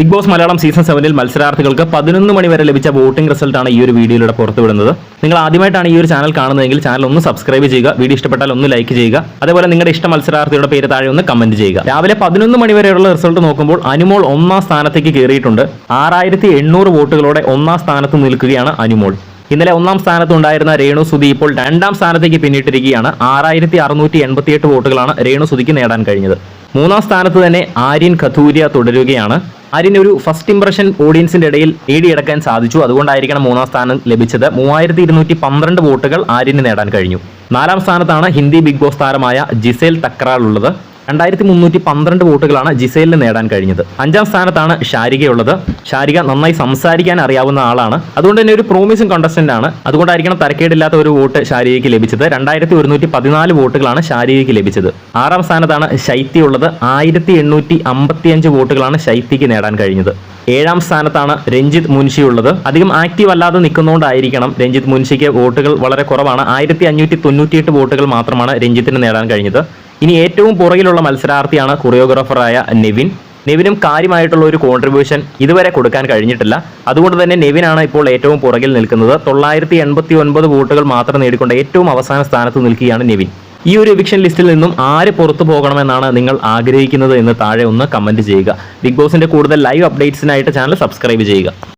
Big boss Malayalam season സെവനിൽ മത്സരാർത്ഥികൾക്ക് പതിനൊന്ന് മണി വരെ ലഭിച്ച വോട്ടിംഗ് റിസൾട്ടാണ് ഈ ഒരു വീഡിയോയിലൂടെ പുറത്തുവിടുന്നത്. നിങ്ങൾ ആദ്യമായിട്ടാണ് ഈ ഒരു ചാനൽ കാണുന്നതെങ്കിൽ ചാനൽ ഒന്ന് സബ്സ്ക്രൈബ് ചെയ്യുക വീഡിയോ ഇഷ്ടപ്പെട്ടാൽ ഒന്ന് ലൈക്ക് ചെയ്യുക അതേപോലെ നിങ്ങളുടെ ഇഷ്ട മത്സരാർത്ഥിയുടെ പേര് താഴെ ഒന്ന് കമന്റ് ചെയ്യുക. രാവിലെ പതിനൊന്ന് മണി വരെയുള്ള റിസൾട്ട് നോക്കുമ്പോൾ അനുമോൾ ഒന്നാം സ്ഥാനത്തേക്ക് കയറിയിട്ടുണ്ട്. ആറായിരത്തി എണ്ണൂറ് വോട്ടുകളോടെ ഒന്നാം സ്ഥാനത്ത് നിൽക്കുകയാണ് അനുമോൾ. ഇന്നലെ ഒന്നാം സ്ഥാനത്തുണ്ടായിരുന്ന രേണു സുധി ഇപ്പോൾ രണ്ടാം സ്ഥാനത്തേക്ക് പിന്നിട്ടിരിക്കുകയാണ്. ആറായിരത്തി അറുന്നൂറ്റി എൺപത്തിയെട്ട് വോട്ടുകളാണ് രേണു സുധിക്ക് നേടാൻ കഴിഞ്ഞത്. മൂന്നാം സ്ഥാനത്ത് തന്നെ ആര്യൻ ഖത്തൂരിയ തുടരുകയാണ്. ആര്യൻ ഒരു ഫസ്റ്റ് ഇംപ്രഷൻ ഓഡിയൻസിന്റെ ഇടയിൽ നേടിയെടുക്കാൻ സാധിച്ചു. അതുകൊണ്ടായിരിക്കണം മൂന്നാം സ്ഥാനം ലഭിച്ചത്. മൂവായിരത്തി ഇരുന്നൂറ്റി പന്ത്രണ്ട് വോട്ടുകൾ ആര്യന് നേടാൻ കഴിഞ്ഞു. നാലാം സ്ഥാനത്താണ് ഹിന്ദി ബിഗ് ബോസ് താരമായ ജിസേൽ തക്രാൾ ഉള്ളത് രണ്ടായിരത്തി മുന്നൂറ്റി പന്ത്രണ്ട് വോട്ടുകളാണ് ജിസേലിന് നേടാൻ കഴിഞ്ഞത്. അഞ്ചാം സ്ഥാനത്താണ് ഷാരികയുള്ളത്. ഷാരിക നന്നായി സംസാരിക്കാൻ അറിയാവുന്ന ആളാണ്. അതുകൊണ്ട് തന്നെ ഒരു പ്രോമിസിംഗ് കണ്ടസ്റ്റന്റ് ആണ്. അതുകൊണ്ടായിരിക്കണം തരക്കേടില്ലാത്ത ഒരു വോട്ട് ഷാരികയ്ക്ക് ലഭിച്ചത്. രണ്ടായിരത്തി ഒരുന്നൂറ്റി പതിനാല് വോട്ടുകളാണ് ഷാരികയ്ക്ക് ലഭിച്ചത്. ആറാം സ്ഥാനത്താണ് ശൈത്യ ഉള്ളത് ആയിരത്തി എണ്ണൂറ്റി അമ്പത്തിയഞ്ച് വോട്ടുകളാണ് ശൈത്യക്ക് നേടാൻ കഴിഞ്ഞത്. ഏഴാം സ്ഥാനത്താണ് രഞ്ജിത് മുൻഷി ഉള്ളത് അധികം ആക്റ്റീവ് അല്ലാതെ നിൽക്കുന്നതുകൊണ്ടായിരിക്കണം രഞ്ജിത്ത് മുൻഷിക്ക് വോട്ടുകൾ വളരെ കുറവാണ്. ആയിരത്തി അഞ്ഞൂറ്റി തൊണ്ണൂറ്റിയെട്ട് വോട്ടുകൾ മാത്രമാണ് രഞ്ജിത്തിന് നേടാൻ കഴിഞ്ഞത്. ഇനി ഏറ്റവും പുറകിലുള്ള മത്സരാർത്ഥിയാണ് കൊറിയോഗ്രാഫറായ നെവിൻ. നെവിനും കാര്യമായിട്ടുള്ള ഒരു കോൺട്രിബ്യൂഷൻ ഇതുവരെ കൊടുക്കാൻ കഴിഞ്ഞിട്ടില്ല. അതുകൊണ്ട് തന്നെ നെവിനാണ് ഇപ്പോൾ ഏറ്റവും പുറകിൽ നിൽക്കുന്നത്. തൊള്ളായിരത്തി എൺപത്തി ഒൻപത് വോട്ടുകൾ മാത്രം നേടിക്കൊണ്ട് ഏറ്റവും അവസാന സ്ഥാനത്ത് നിൽക്കുകയാണ് നെവിൻ. ഈ ഒരു എവിക്ഷൻ ലിസ്റ്റിൽ നിന്നും ആര് പുറത്തു പോകണമെന്നാണ് നിങ്ങൾ ആഗ്രഹിക്കുന്നത് എന്ന് താഴെ ഒന്ന് കമന്റ് ചെയ്യുക. ബിഗ് ബോസിന്റെ കൂടുതൽ ലൈവ് അപ്ഡേറ്റ്സിനായിട്ട് ചാനൽ സബ്സ്ക്രൈബ് ചെയ്യുക.